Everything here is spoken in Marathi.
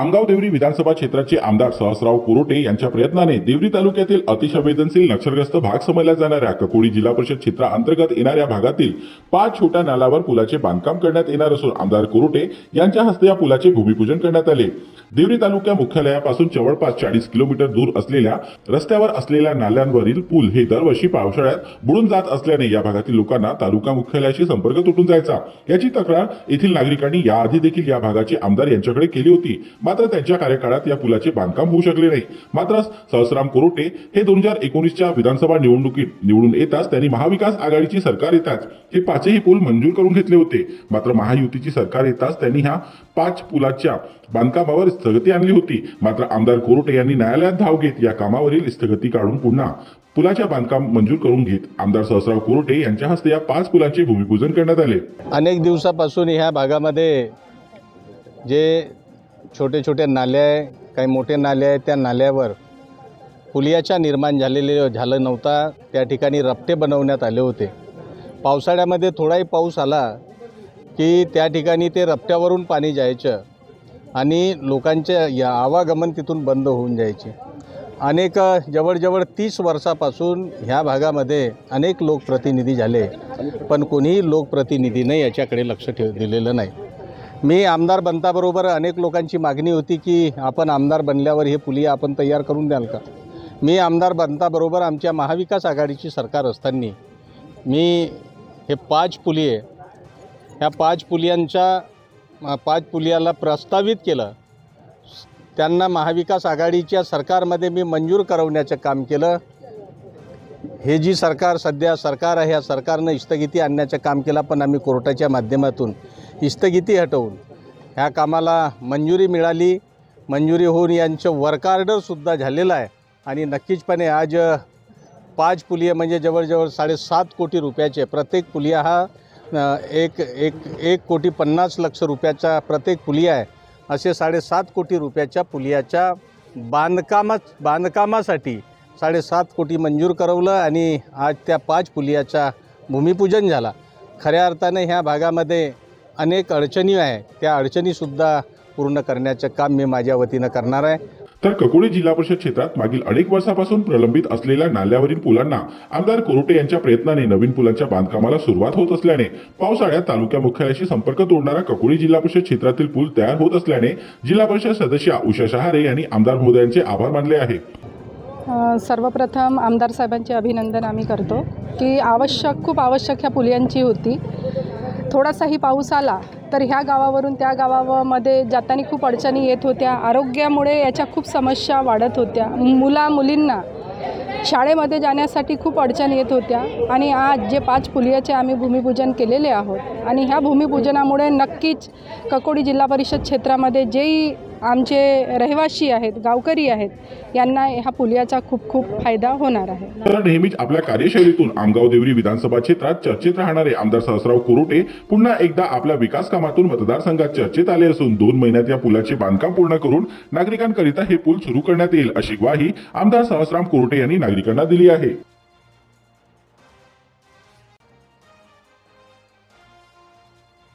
आमगाव देवरी विधानसभा क्षेत्राचे आमदार सहसराव कुरोटे यांच्या प्रयत्नाने देवरी तालुक्यातील अतिसंवेदनशील नक्षलग्रस्त भाग समजल्या जाणाऱ्या ककोडी जिल्हा परिषद क्षेत्राअंतर्गत येणाऱ्या भागातील पाच छोट्या नालावर पुलाचे बांधकाम करण्यात येणार असून आमदार कुरोटे यांच्या हस्ते या पुलाचे भूमिपूजन करण्यात आले. देवरी तालुक्या मुख्यालयापासून जवळपास चाळीस किलोमीटर दूर असलेल्या रस्त्यावर असलेल्या नाल्यांवरील पूल हे दरवर्षी पावसाळ्यात बुडून जात असल्याने या भागातील लोकांना तालुका मुख्यालयाशी संपर्क तुटून जायचा. याची तक्रार येथील नागरिकांनी याआधी देखील या भागाचे आमदार यांच्याकडे केली होती. मात्र त्यांच्या कार्यकाळात या पुलाचे बांधकाम होऊ शकले नाही. मात्र सहसराम कोरोटे हे दोन हजार एकोणीसच्या विधानसभा निवडणुकीत निवडून येताच त्यांनी महाविकास आघाडीची सरकार येताच हे पाचही पूल मंजूर करून घेतले होते. मात्र महायुतीची सरकार येताच त्यांनी ह्या पाच पुलाच्या बांधकामावर स्थगिती आणली होती. मात्र आमदार कोरोटे यांनी न्यायालयात धाव घेत या कामावरील स्थगिती काढून पुन्हा पुलाच्या बांधकाम मंजूर करून घेत आमदार सहसराव कोरोटे यांच्या हस्ते या पाच पुलांचे भूमिपूजन करण्यात आले. अनेक दिवसापासून ह्या भागामध्ये जे छोटे छोटे नाले आहे काही मोठे नाले आहे त्या नाल्यावर पुलियाच्या निर्माण झालेले झालं नव्हता. त्या ठिकाणी रपटे बनवण्यात आले होते. पावसाळ्यामध्ये थोडाही पाऊस आला की त्या ठिकाणी ते रपट्यावरून पाणी जायचं आणि लोकांच्या या आवागमन तिथून बंद होऊन जायचे. अनेक जवळजवळ तीस वर्षापासून ह्या भागामध्ये अनेक लोकप्रतिनिधी झाले पण कोणीही लोकप्रतिनिधीने याच्याकडे लक्ष ठेव दिलेलं नाही. मी आमदार बनताबरोबर अनेक लोकांची मागणी होती की आपण आमदार बनल्यावर हे पुलिया आपण तयार करून द्याल का? मी आमदार बनताबरोबर आमच्या महाविकास आघाडीची सरकार असताना मी हे पाच पुलिये ह्या पाच पुलियांच्या पाच पुलियाला प्रस्तावित केलं. त्यांना महाविकास आघाडीच्या सरकारमध्ये मी मंजूर करवण्याचं काम केलं. हे जी सरकार सध्या सरकार आहे या सरकारनं स्थगिती आणण्याचं काम केलं पण आम्ही कोर्टाच्या माध्यमातून स्थगिती हटवून. ह्या कामाला मंजुरी मिळाली. मंजुरी होऊन यांचं वर्क ऑर्डरसुद्धा झालेलं आहे. आणि नक्कीचपणे आज पाच पुलिया म्हणजे जवळजवळ साडेसात कोटी रुपयाचे. प्रत्येक पुलिया हा एक एक एक कोटी पन्नास लक्ष रुपयाचा प्रत्येक पुलिया आहे. असे साडेसात कोटी रुपयाच्या पुलियाच्या बांधकामा बांधकामासाठी साडेसात कोटी मंजूर करवलं आणि आज त्या पाच पुलियाचा भूमिपूजन झाला. खऱ्या अर्थाने ह्या भागामध्ये अनेक अडचणी आहे. त्या अडचणीसुद्धा पूर्ण करण्याचं काम मी माझ्या वतीनं करणार आहे. तर ककोडी जिल्हा परिषद क्षेत्रात मागील अनेक वर्षापासून प्रलंबित असलेल्या नाल्यावरील पुलांना आमदार कोरोटे यांच्या प्रयत्नाने नवीन पुलांच्या बांधकामाला सुरुवात होत असल्याने पावसाळ्यात तालुक्या मुख्यालयाशी संपर्क तोडणारा ककोडी जिल्हा परिषद क्षेत्रातील पूल तयार होत असल्याने जिल्हा परिषद सदस्या उषा शहारे यांनी आमदार महोदयांचे आभार मानले आहे. सर्वप्रथम आमदार साहेबांचे अभिनंदन आम्ही करतो की आवश्यक खूप आवश्यक ह्या पुलियांची होती. थोडासाही पाऊस आला तर ह्या गावावरून त्या गावामध्ये जाताना खूप अडचणी येत होत्या. आरोग्यामुळे याच्या खूप समस्या वाढत होत्या. मुला मुलींना शाळेमध्ये जाण्यासाठी खूप अडचणी येत होत्या आणि आज जे पाच पुलियाचे आम्ही भूमिपूजन केलेले आहोत आणि ह्या भूमिपूजनामुळे नक्कीच ककोडी जिल्हा परिषद क्षेत्रामध्ये जेही आमचे रहिवासी आहेत गावकरी आहेत यांना ह्या पुलियाचा खूप खूप फायदा होणार आहे. तर नेहमीच आपल्या कार्यशैलीतून आमगाव देवरी विधानसभा क्षेत्रात चर्चेत राहणारे आमदार सहसराव कुरोटे पुन्हा एकदा आपल्या विकास कामातून मतदारसंघात चर्चेत आले असून दोन महिन्यात या पुलाचे बांधकाम पूर्ण करून नागरिकांकरिता हे पूल सुरू करण्यात येईल अशी ग्वाही आमदार सहसराम कुरोटे यांनी नागरिकांना दिली आहे.